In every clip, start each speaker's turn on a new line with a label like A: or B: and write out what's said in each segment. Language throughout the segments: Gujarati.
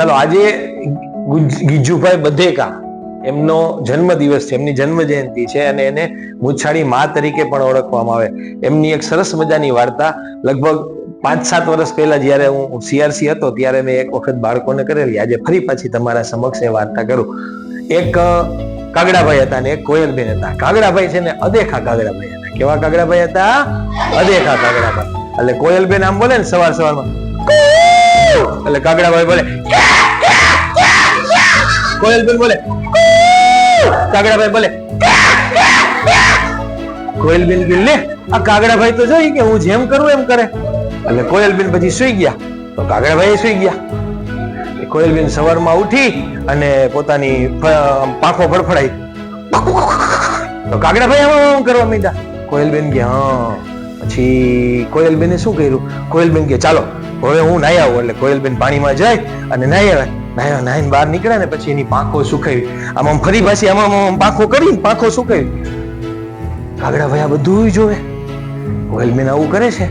A: ચાલો આજે ગીજુભાઈ બધેકા, એમનો જન્મદિવસ છે, એમની જન્મ જયંતિ છે અને એને મુછાળી મા તરીકે પણ ઓળખવામાં આવે. એમની એક સરસ મજાની વાર્તા, લગભગ પાંચ સાત વર્ષ પહેલા જ્યારે હું સીઆરસી હતો, ત્યારે મેં એક વખત બાળકોને કરેલી. આજે ફરી પાછી તમારા સમક્ષ એ વાર્તા કરું. એક કાગડાભાઈ હતા ને એક કોયલબેન હતા. કાગડાભાઈ છે ને અદેખા કાગડાભાઈ હતા. કેવા કાગડાભાઈ હતા? અદેખા કાગડાભાઈ. એટલે કોયલબેન આમ બોલે ને સવાર સવારમાં એટલે કાગડાભાઈ બોલે કોયલબેન બોલે કાગડાભાઈ બોલે કોયલબેન બિલ ને આ કાગડાભાઈ તો જોઈ કે હું જેમ કરું એમ કરે. એટલે કોયલબેન પછી સુઈ ગયા. તો કાગડાભાઈ સુઈ ગયા. કોયલબેન સવારમાં ઉઠી અને પોતાની પાંખો ફડફડાઈ. તો કાગડાભાઈ આમ કરવા માંડ્યા. કોયલબેન કે, હા. પછી કોયલબેને શું કર્યું? કોયલબેન કે, ચાલો હવે હું નાઈ આવું એટલે કોયલબેન પાણીમાં જાય અને નાહી આવે. નાહ્યા નાહીને બહાર નીકળ્યા ને પછી એની પાંખો સુકાવી. આમ આમ ફરી પાછી આમ આમ પાંખો કરી પાંખો સુકાવી. કાગડાભાઈ આ બધું જોવે. કોયલબેન આવું કરે છે.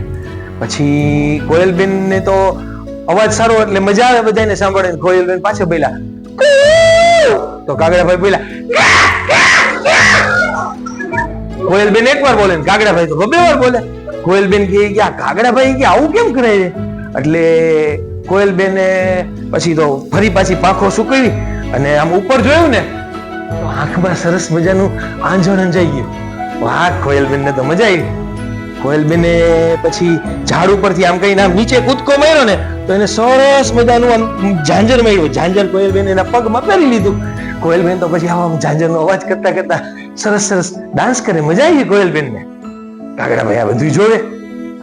A: પછી કોયલબેન ને તો અવાજ સારો એટલે મજા આવે બધાને સાંભળે કોયલબેન પાછળ બોલ્યા તો કાગડાભાઈ બોલ્યા કોયલબેન એકવાર બોલે ને કાગડાભાઈ તો બે વાર બોલે. કોયલબેન કે કાગડાભાઈ કે આવું કેમ કરે છે? એટલે કોયલબેને પછી તો ફરી પાછી પાંખો સુકવી અને આમ ઉપર જોયું ને, તો આંખમાં સરસ મજાનું આંજણ અંજાઈ ગયું. વાહ કોયલબેન ને તો મજા આવી. કોયલબેને પછી ઝાડ ઉપરથી આમ કહીને આમ નીચે કૂદકો માર્યો ને, તો એને સરસ મજાનું આમ ઝાંઝર માર્યું. ઝાંઝર કોયલબેન એના પગમાં પહેરી લીધું. કોયલબેન તો પછી આમ ઝાંઝરનો અવાજ કરતા કરતા સરસ સરસ ડાન્સ કરે. મજા આવી કોયલબેન ને કાગડાભાઈ આ બધું જોવે.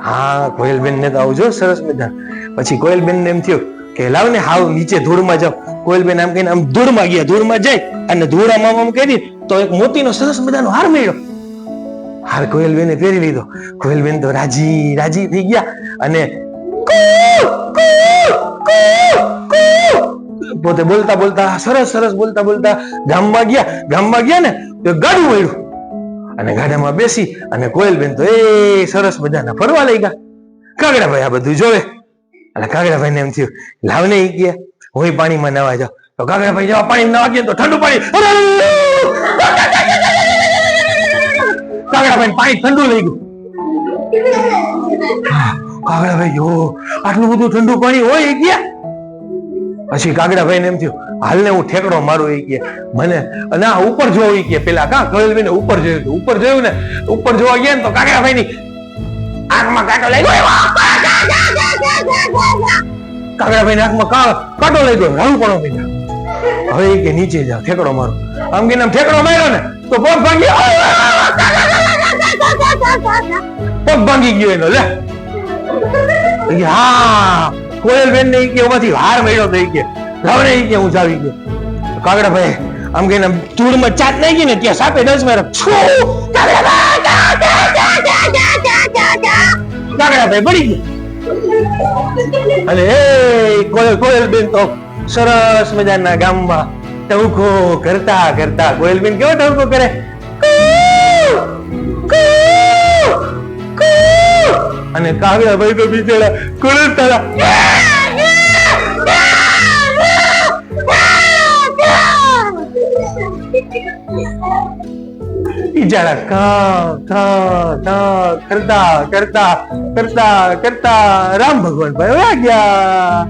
A: હા કોયલબેન ને તો આવજો, સરસ મજા પછી કોયલબેન ને એમ થયું કે, લાવ ને હાવ નીચે ધૂળમાં જાઓ. કોયલબેન આમ કહીને આમ ધૂળમાં ગયા, ધૂળમાં જાય અને ધૂળામાં આમ કરી તો એક મોતીનો સરસ મજાનો હાર મળ્યો. હાર કોયલબેને પહેરી લીધો. કોયલબેન તો રાજી રાજી થઈ ગયા અને. પોતે બોલતા બોલતા, સરસ સરસ બોલતા બોલતા ગામમાં ગયા. ગામમાં ગયા ને, તો ગાડું મળ્યું. અને ગાડામાં બેસી અને કોયલબેન તો એ સરસ મજાના ફરવા લઈ ગયા કાગડાભાઈ આ બધું જોવે એટલે કાગડાભાઈ ને એમ થયું લાવ ને ગયા હું પાણીમાં નાવા જાઉં તો કાગડાભાઈ જવા પાણી નાવા ગયા તો ઠંડુ પાણી કાગડાભાઈ પાણી ઠંડુ લઈ ગયું કાગડાભાઈ જો આટલું બધું ઠંડુ પાણી હોય ગયા પછી કાગડાભાઈ ને એમ થયું હાલ ને હું ઠેકડો મારું એ કે મને અને આ ઉપર જોવો કે પેલા કા કવેલભાઈ ને ઉપર જોયું ઉપર જોયું ને ઉપર જોવા ગયા ને તો કાગડાભાઈ ની આંખમાં કાંટો લઈ ગયો કાગડાભાઈ આંખમાં કાંટો લઈ ગયો રાહુ પણ ભાઈ હવે કે નીચે જાવ ઠેકડો મારો આમ કે આમ ઠેકડો માર્યો ને તો પગ ભાંગી પગ ભાંગી ગયો એનો લે હા કોયલ બેન ને કે એમાંથી હાર મળ્યો તો કે લાવ ને ઈ કે હું જાવી ગયો કાગડાભાઈ આમ કહીને ધૂળમાં ચાટ નાખી ને ત્યાં સાપે દસ મારે કાગડા ભાઈ પડી ગયા. અને એ કોયલ કોયલ બેન તો સરસ મજાના ગામમાં ટવકો કરતા કરતા કોયલ બેન કેવો ટવકો કરે? અને કાગડા ભાઈ તો બિચારા કુળતા બિચારા કા કા કા કરતા કરતા કરતા કરતા રામ ભગવાન ભાઈ વયા ગયા.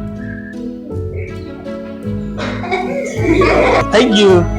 A: થઈ ગયું.